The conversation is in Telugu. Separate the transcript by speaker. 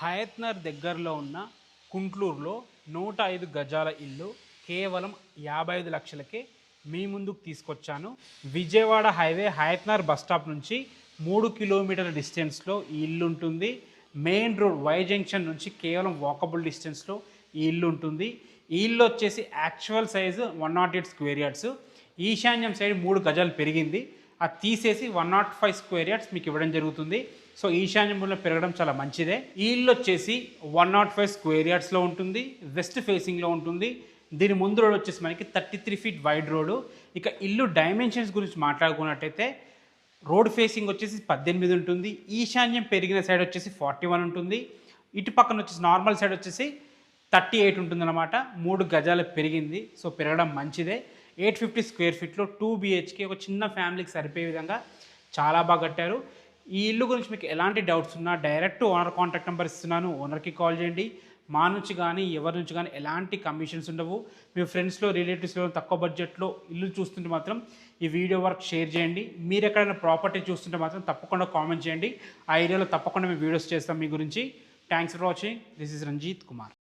Speaker 1: హయత్నర్ దగ్గరలో ఉన్న కుంట్లూరులో నూట ఐదు గజాల ఇల్లు కేవలం యాభై ఐదు లక్షలకే మీ ముందుకు తీసుకొచ్చాను. Vijayawada highway Hayatnagar bus stop నుంచి మూడు కిలోమీటర్ల డిస్టెన్స్లో ఈ ఇల్లు ఉంటుంది. మెయిన్ రోడ్ వై జంక్షన్ నుంచి కేవలం వాకబుల్ డిస్టెన్స్లో ఈ ఇల్లు ఉంటుంది. ఈ ఇల్లు వచ్చేసి actual size one nought eight square yards. ఈశాన్యం సైడ్ మూడు గజాలు పెరిగింది. అది తీసేసి one nought five square yards మీకు ఇవ్వడం జరుగుతుంది. సో ఈశాన్యంలో పెరగడం చాలా మంచిదే. ఈ ఇల్లు వచ్చేసి వన్ నాట్ ఫైవ్ స్క్వేర్ యార్డ్స్లో ఉంటుంది. వెస్ట్ ఫేసింగ్లో ఉంటుంది. దీని ముందు రోడ్ వచ్చేసి మనకి thirty three feet wide road ఇక ఇల్లు డైమెన్షన్స్ గురించి మాట్లాడుకున్నట్టయితే రోడ్ ఫేసింగ్ వచ్చేసి పద్దెనిమిది ఉంటుంది. ఈశాన్యం పెరిగిన సైడ్ వచ్చేసి ఫార్టీ వన్ ఉంటుంది. ఇటు పక్కన వచ్చేసి నార్మల్ సైడ్ వచ్చేసి థర్టీ ఎయిట్ ఉంటుందన్నమాట. మూడు గజాలు పెరిగింది. సో పెరగడం మంచిదే. ఎయిట్ ఫిఫ్టీ స్క్వేర్ ఫీట్లో టూ బిహెచ్కే ఒక చిన్న ఫ్యామిలీకి సరిపోయే విధంగా చాలా బాగా కట్టారు. ఈ ఇల్లు గురించి మీకు ఎలాంటి డౌట్స్ ఉన్నా డైరెక్ట్ ఓనర్ కాంటాక్ట్ నెంబర్ ఇస్తున్నాను. ఓనర్కి కాల్ చేయండి. మా నుంచి కానీ ఎవరి నుంచి కానీ ఎలాంటి కమిషన్స్ ఉండవు. మీ ఫ్రెండ్స్లో రిలేటివ్స్లో తక్కువ బడ్జెట్లో ఇల్లు చూస్తుంటే మాత్రం ఈ వీడియో వర్క్ షేర్ చేయండి. మీరు ఎక్కడైనా ప్రాపర్టీ చూస్తుంటే మాత్రం తప్పకుండా కామెంట్ చేయండి. ఆ ఏరియాలో తప్పకుండా మేము వీడియోస్ చేస్తాం మీ గురించి. Thanks for watching. This is Ranjith Kumar.